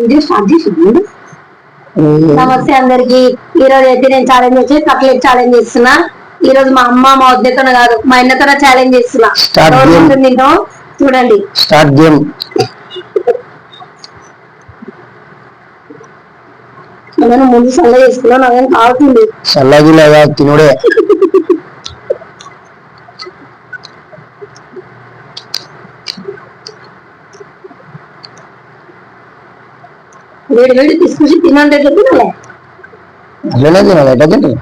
Video start చేసింది నమస్తే అందరికి. ఈ రోజు అయితే నేను ఛాలెంజ్ చేసి కట్లెట్ ఛాలెంజ్ చేస్తున్నా. ఈ రోజు మా అమ్మ మా వద్దతో కాదు మా అన్నతో ఛాలెంజ్ చేస్తున్నా. తింటాం చూడండి. స్టార్ట్ గేమ్ నేను ముందు సల్ల చేసుకున్నా నాకేం కావుతుంది తినుడే. వేడి వేడి తీసుకొచ్చి తినంటే తినాలి అట్లనే తినాలి ఎట్లా తింటారు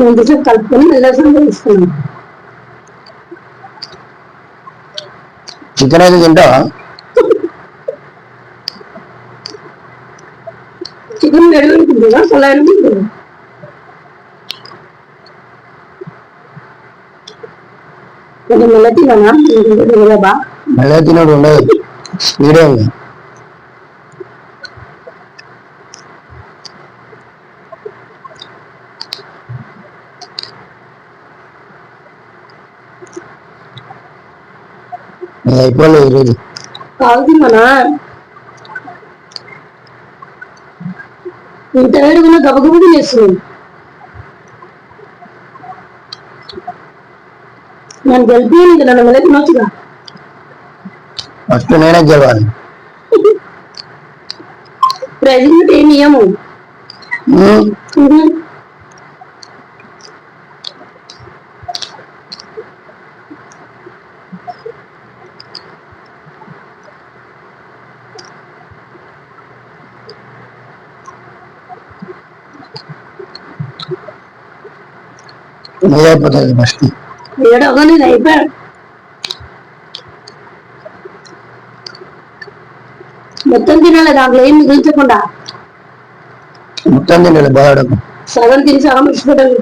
ముందు చెప్పు కలుపుకొని మెల్లగా సల్ల చేసుకున్నాం చికెన్ అయితే తింటావా చికెన్ వేడి వేడి తింటుందా సల్ల తింటుందా కొంచెం మెల్ల తిననా మెల్లగా బా మళ్ళీ తినడు ఉండదు స్పీడే ఉంది ఇది అయిపోలేదు ఈరోజు కావుతుందనా ఇంత వేడుకున్న గబగబు తినేస్తున్నాను నన్ను గెలిపి నీకు నన్ను మీద తినొచ్చుగా? ఫస్ట్ నేనే గెలవాలి. ప్రెజెంట్ ఏం నియము ఉమ్, మీదే అయిపోతుంది ఫస్ట్ మొత్తం తినాలి దాంట్లో ఏం మిగిల్చకుండా. మొత్తం తినాలి బాధడకు సగం తిని సగం ఇచ్చిపోతాను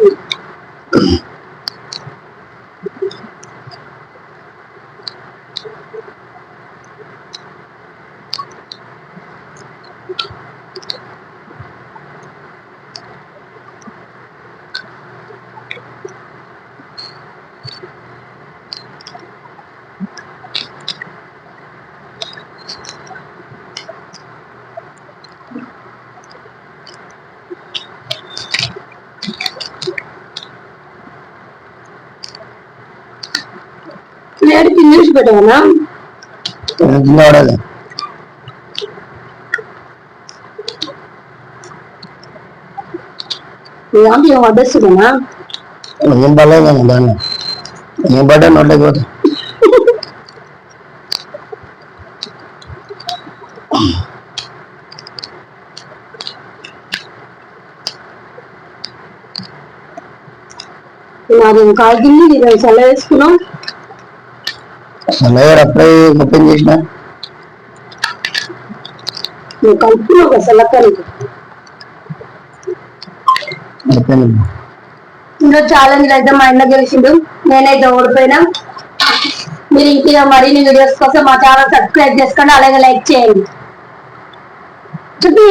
ప్లేట్ తినేసి పెట్టవనా కింద పడాలి ఇలాంటి ఏం వడ్డేస్తుందనా ఏం పర్లేదు దాన్ని ఏం పడ్డా నోట్లోకి పోతా నాదేం కాల్చింది నేను చల్ల వేసుకున్నాం. సన్నగారు అప్పుడే ఓపెన్ చేసిన? నువ్వు కలుపుకున్నావు కదా ఈరోజు ఛాలెంజ్ అయితే మా అన్న గెలిచిండు. నేనైతే ఓడిపోయినా. మీరు ఇంకా మరిన్ని వీడియోస్ కోసం మా ఛానల్ సబ్స్క్రైబ్ చేసుకోండి అలాగే లైక్ చేయండి. చెప్పి